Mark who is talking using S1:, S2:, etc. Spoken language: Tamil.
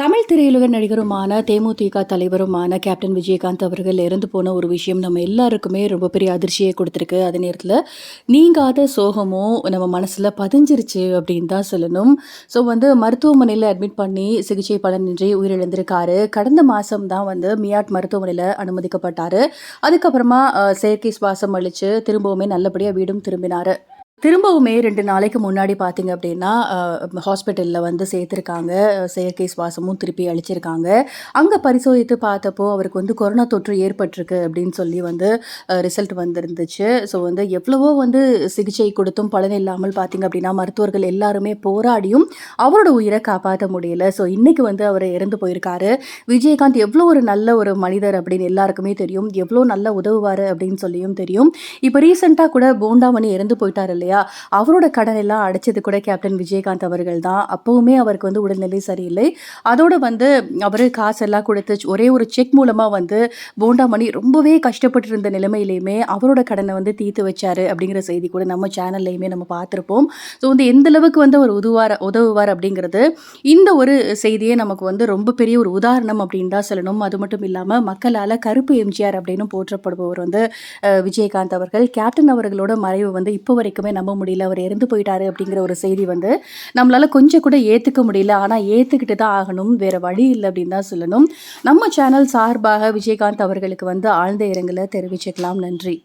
S1: தமிழ் திரையுலக நடிகருமான தேமுதிக தலைவருமான கேப்டன் விஜயகாந்த் அவர்கள் இறந்து போன ஒரு விஷயம் நம்ம எல்லாருக்குமே ரொம்ப பெரிய அதிர்ச்சியை கொடுத்துருக்கு. அதே நேரத்தில் நீங்காத சோகமும் நம்ம மனசில் பதிஞ்சிருச்சு அப்படின்னு தான் சொல்லணும். ஸோ வந்து மருத்துவமனையில் அட்மிட் பண்ணி சிகிச்சை பலனின்றி உயிரிழந்திருக்காரு. கடந்த மாதம் தான் வந்து மியாட் மருத்துவமனையில் அனுமதிக்கப்பட்டார். அதுக்கப்புறமா செயற்கை சுவாசம் அளித்து திரும்பவுமே நல்லபடியாக வீடும் திரும்பினார். திரும்பவுமே ரெண்டு நாளைக்கு முன்னாடி பார்த்தீங்க அப்படின்னா ஹாஸ்பிட்டலில் வந்து சேர்த்துருக்காங்க. செயற்கை சுவாசமும் திருப்பி அழிச்சிருக்காங்க அங்கே பரிசோதித்து பார்த்தப்போ அவருக்கு வந்து கொரோனா தொற்று ஏற்பட்டிருக்கு அப்படின்னு சொல்லி வந்து ரிசல்ட் வந்திருந்துச்சு. ஸோ வந்து எவ்வளவோ வந்து சிகிச்சை கொடுத்தும் பலன் இல்லாமல் பார்த்தீங்க அப்படின்னா மருத்துவர்கள் எல்லாருமே போராடியும் அவரோட உயிரை காப்பாற்ற முடியல. ஸோ இன்னைக்கு வந்து அவர் இறந்து போயிருக்காரு. விஜயகாந்த் எவ்வளோ ஒரு நல்ல ஒரு மனிதர் அப்படின்னு எல்லாருக்குமே தெரியும். எவ்வளோ நல்ல உதவுவார் அப்படின்னு சொல்லியும் தெரியும். இப்போ ரீசெண்டாக கூட போண்டாமணி இறந்து போயிட்டார் இல்லையா? அவரோட கடன் எல்லாம் அடைச்சது கூட கேப்டன் விஜயகாந்த் அவர்கள் தான். அப்போவுமே அவருக்கு வந்து உடல்நிலை சரியில்லை. அதோட வந்து அவர் காசெல்லாம் கொடுத்து ஒரே ஒரு செக் மூலமாக வந்து போண்டாமணி ரொம்பவே கஷ்டப்பட்டு இருந்த நிலைமையிலையுமே அவரோட கடனை வந்து தீர்த்து வச்சாரு அப்படிங்கிற செய்தி கூட நம்ம சேனல்லையுமே நம்ம பார்த்துருப்போம். ஸோ வந்து எந்த அளவுக்கு வந்து அவர் உதவார் உதவுவார் அப்படிங்கிறது இந்த ஒரு செய்தியே நமக்கு வந்து ரொம்ப பெரிய ஒரு உதாரணம் அப்படின்னு தான் சொல்லணும். அது மட்டும் இல்லாமல் மக்களால் கருப்பு எம்ஜிஆர் அப்படின்னு போற்றப்படுபவர் வந்து விஜயகாந்த் அவர்கள். கேப்டன் அவர்களோட மறைவு வந்து இப்போ வரைக்குமே நம்ப முடியல அவர் இறந்து போயிட்டாரு அப்படிங்கிற ஒரு செய்தி வந்து நம்மளால கொஞ்சம் கூட ஏற்றுக்க முடியல. ஆனால் ஏற்றுக்கிட்டு தான் ஆகணும். வேற வழி இல்லை அப்படின்னு தான் சொல்லணும். நம்ம சேனல் சார்பாக விஜயகாந்த் அவர்களுக்கு வந்து ஆழ்ந்த இரங்கலை தெரிவிச்சுக்கலாம். நன்றி.